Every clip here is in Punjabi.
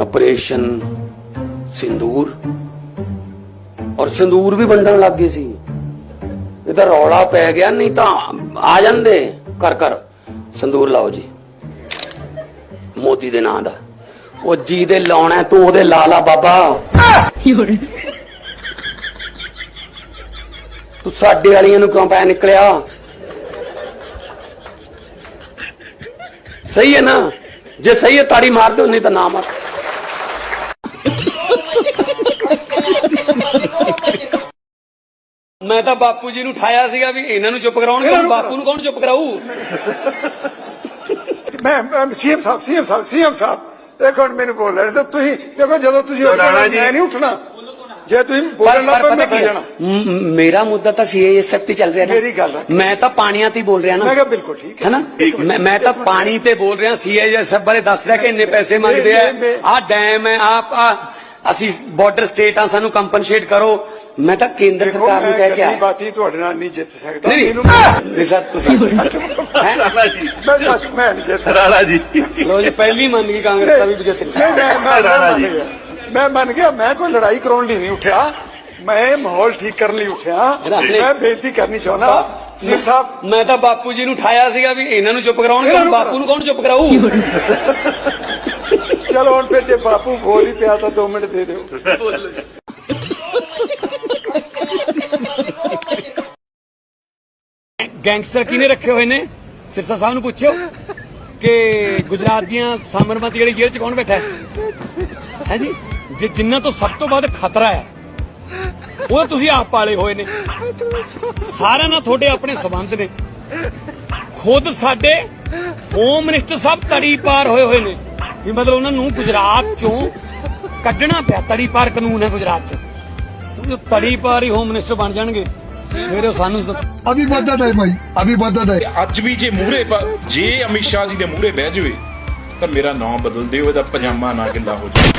ਆਪਰੇਸ਼ਨ ਸਿੰਦੂਰ ਔਰ ਸਿੰਦੂਰ ਵੀ ਵੰਡਣ ਲੱਗ ਗਏ ਸੀ। ਇਹਦਾ ਰੌਲਾ ਪੈ ਗਿਆ, ਨਹੀਂ ਤਾਂ ਆ ਜਾਂਦੇ। ਕਰ ਕਰ ਸਿੰਦੂਰ ਲਾਓ ਜੀ। ਮੋਦੀ ਦੇ ਨਾਂ ਦਾ। ਉਹ ਜੀ ਦੇ ਲਾਉਣਾ, ਤੂੰ ਉਹਦੇ ਲਾ ਲਾ ਬਾਬਾ। ਤੂੰ ਸਾਡੇ ਵਾਲੀਆਂ ਨੂੰ ਕਿਉਂ ਪੈ ਨਿਕਲਿਆ? ਸਹੀ ਹੈ ਨਾ? ਜੇ ਸਹੀ ਹੈ, ਤਾੜੀ ਮਾਰ ਦਿਓ, ਨਹੀਂ ਤਾਂ ਨਾ ਮਾਰ। ਮੈਂ ਤਾਂ ਬਾਪੂ ਜੀ ਨੂੰ ਉਠਾਇਆ ਸੀਗਾ ਵੀ ਇਹਨਾਂ ਨੂੰ ਚੁੱਪ ਕਰਾਉਣਗੇ ਬਾਪੂ ਨੂੰ ਕੌਣ ਚੁੱਪ ਕਰਾਊ? ਮੈਂ ਸੀਐਮ ਸਾਹਿਬ ਸੀਐਮ ਸਾਹਿਬ ਸੀਐਮ ਸਾਹਿਬ ਇੱਕ ਮਿੰਟ ਮੈਨੂੰ ਬੋਲ ਰਹੇ ਤਾਂ ਤੁਸੀਂ ਦੇਖੋ ਜਦੋਂ ਤੁਸੀਂ ਮੈਂ ਨਹੀਂ ਉੱਠਣਾ। ਜੇ ਤੁਸੀਂ ਬੋਲਣ ਲੱਗ ਪਏ ਮੈਂ ਜਾਣਾ। ਮੇਰਾ ਮੁੱਦਾ ਤਾਂ ਸੀਏਐਸ ਤੇ ਚੱਲ ਰਿਹਾ ਨਾ। ਮੇਰੀ ਗੱਲ ਹੈ। ਮੈਂ ਤਾਂ ਪਾਣੀਆਂ ਤੇ ਬੋਲ ਰਿਹਾ ਨਾ। ਮੈਂ ਕਿਹਾ ਬਿਲਕੁਲ ਠੀਕ ਹੈ। ਹੈਨਾ? ਮੈਂ ਤਾਂ ਪਾਣੀ ਤੇ ਬੋਲ ਰਿਹਾ ਸੀਏਐਸ ਬਾਰੇ ਦੱਸ ਰਿਹਾ ਕਿ ਇੰਨੇ ਪੈਸੇ ਮੰਗਦੇ ਆ। ਆਹ ਡੈਮ ਹੈ ਆਪ ਆ ਅਸੀਂ ਬਾਰਡਰ ਸਟੇਟ ਆ ਸਾਨੂੰ ਕੰਪਨਸੇਟ ਕਰੋ। ਮੈਂ ਤਾਂ ਕੇਂਦਰ ਸਰਕਾਰ ਨੂੰ ਕਹਿ ਕੇ ਆਇਆ ਬਾਤੀ ਤੁਹਾਡੇ ਨਾਲ ਨਹੀਂ ਜਿੱਤ ਸਕਦਾ। ਨਹੀਂ ਇਹਨੂੰ ਨਹੀਂ। ਸਰ ਤੁਸੀਂ ਹੈਂ? ਰਾਣਾ ਜੀ ਮੈਂ ਸੱਚ ਮੈਂ ਨਹੀਂ ਜਿੱਤ ਰਾਣਾ ਜੀ। ਲਓ ਜੀ ਪਹਿਲੀ ਮੰਨ ਗਈ ਕਾਂਗਰਸ ਦਾ ਵੀ ਜਿੱਤ ਨਹੀਂ, ਮੈਂ ਰਾਣਾ ਮੰਨ ਜੀ। ਗਿਆ। ਮੈਂ ਮੰਨ ਗਿਆ ਮੈਂ ਕੋਈ ਲੜਾਈ ਕਰਾਉਣ ਲਈ ਨਹੀਂ ਉੱਠਿਆ। ਮੈਂ ਮਾਹੌਲ ਠੀਕ ਕਰਨ ਲਈ ਉੱਠਿਆ। ਮੈਂ ਬੇਨਤੀ ਕਰਨੀ ਚਾਹੁੰਦਾ ਸੀਐਮ ਸਾਹਿਬ। ਮੈਂ ਤਾਂ ਬਾਪੂ ਜੀ ਨੂੰ ਉਠਾਇਆ ਸੀਗਾ ਵੀ ਇਹਨਾਂ ਨੂੰ ਚੁੱਪ ਕਰਾਉਣਗੇ ਬਾਪੂ ਨੂੰ ਕੌਣ ਚੁੱਪ ਕਰਾਊ? ਚਲੋ ਹੁਣ ਫਿਰ ਜੇ ਬਾਪੂ ਬੋਲ ਹੀ ਪਿਆ ਤਾਂ 2 ਮਿੰਟ ਦੇ ਦਿਓ। ਗੈਂਗਸਟਰ ਕਿਹਨੇ ਰੱਖੇ ਹੋਏ ਨੇ? ਸਿਰਸਾ ਸਾਹਿਬ ਨੂੰ ਪੁੱਛਿਓ ਕਿ ਗੁਜਰਾਤ ਦੀਆਂ ਸਾਮਰਮਤੀ ਵਾਲੀ ਜੇਲ੍ਹ ਚ ਕੌਣ ਬੈਠਾ ਹੈ? ਹੈ ਜੀ? ਜੇ ਜਿੰਨਾਂ ਤੋਂ ਸਭ ਤੋਂ ਵੱਧ ਖਤਰਾ ਹੈ, ਉਹ ਤੁਸੀਂ ਆਪ ਪਾਲੇ ਹੋਏ ਨੇ। ਸਾਰਿਆਂ ਨਾਲ ਤੁਹਾਡੇ ਆਪਣੇ ਸਬੰਧ ਨੇ। ਖੁਦ ਸਾਡੇ ਹੋਮ ਮਿਨਿਸਟਰ ਸਾਹਿਬ ਤੜੀ ਪਾਰ ਹੋਏ ਹੋਏ ਨੇ। ਵੀ ਮਤਲਬ ਉਹਨਾਂ ਨੂੰ ਗੁਜਰਾਤ ਚੋਂ ਕੱਢਣਾ ਪਿਆ, ਤੜੀ ਪਾਰ ਕਾਨੂੰਨ ਹੈ ਗੁਜਰਾਤ ਚ। ਤੜੀ ਪਾਰ ਹੀ ਹੋਮ ਮਿਨਿਸਟਰ ਬਣ ਜਾਣਗੇ। ਮੇਰੇ ਸਾਨੂੰ ਅਭੀ ਮਦਦ ਹੈ ਭਾਈ ਅਭੀ ਮਦਦ ਹੈ। ਅੱਜ ਵੀ ਜੇ ਮੂਹਰੇ ਜੇ ਅਮਿਤ ਸ਼ਾਹ ਜੀ ਦੇ ਮੂਹਰੇ ਬਹਿ ਜਾਵੇ ਤਾਂ ਮੇਰਾ ਨਾਮ ਬਦਲ ਦਿਓ ਇਹਦਾ ਪਜਾਮਾ ਨਾ ਗਿੱਲਾ ਹੋ ਜਾਵੇ।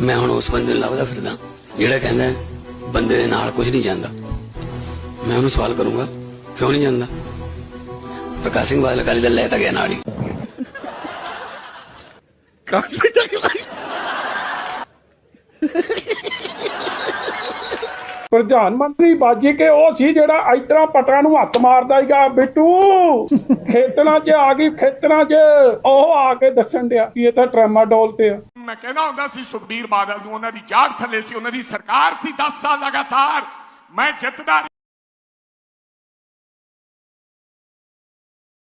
ਮੈਂ ਹੁਣ ਉਸ ਬੰਦੇ ਨੂੰ ਲੱਭਦਾ ਫਿਰਦਾ ਜਿਹੜਾ ਕਹਿੰਦਾ ਬੰਦੇ ਦੇ ਨਾਲ ਕੁਝ ਨਹੀਂ ਜਾਂਦਾ। ਮੈਂ ਉਹਨੂੰ ਸਵਾਲ ਕਰੂੰਗਾ ਕਿਉਂ ਨਹੀਂ ਜਾਂਦਾ? ਪ੍ਰਕਾਸ਼ ਸਿੰਘ ਬਾਦਲ ਅਕਾਲੀ ਦਲ ਲੈ ਤਾਂ ਗਿਆ ਨਾਲ ਹੀ। ਕਾਕਪੀਟਾ ਪ੍ਰਧਾਨ ਮੰਤਰੀ ਬਾਜੀ ਕੇ, ਉਹ ਸੀ ਜਿਹੜਾ ਇਸ ਤਰ੍ਹਾਂ ਪਟਾਂ ਨੂੰ ਹੱਥ ਮਾਰਦਾ ਸੀਗਾ। ਬਿੱਟੂ ਖੇਤਣਾ 'ਚ ਆ ਗਈ ਖੇਤਣਾ 'ਚ। ਉਹ ਆ ਕੇ ਦੱਸਣ ਡਿਆ ਕਿ ਇਹ ਤਾਂ ਟ੍ਰੈਮਾਡੋਲ ਤੇ ਆ। ਮੈਂ ਕਹਿੰਦਾ ਹੁੰਦਾ ਸੀ, ਸੁਖਬੀਰ ਬਾਦਲ ਨੂੰ ਉਹਨਾਂ ਦੀ ਜਾੜ ਥੱਲੇ ਸੀ, ਉਹਨਾਂ ਦੀ ਸਰਕਾਰ ਸੀ 10 ਸਾਲ ਲਗਾਤਾਰ। ਮੈਂ ਜਿੱਤਦਾ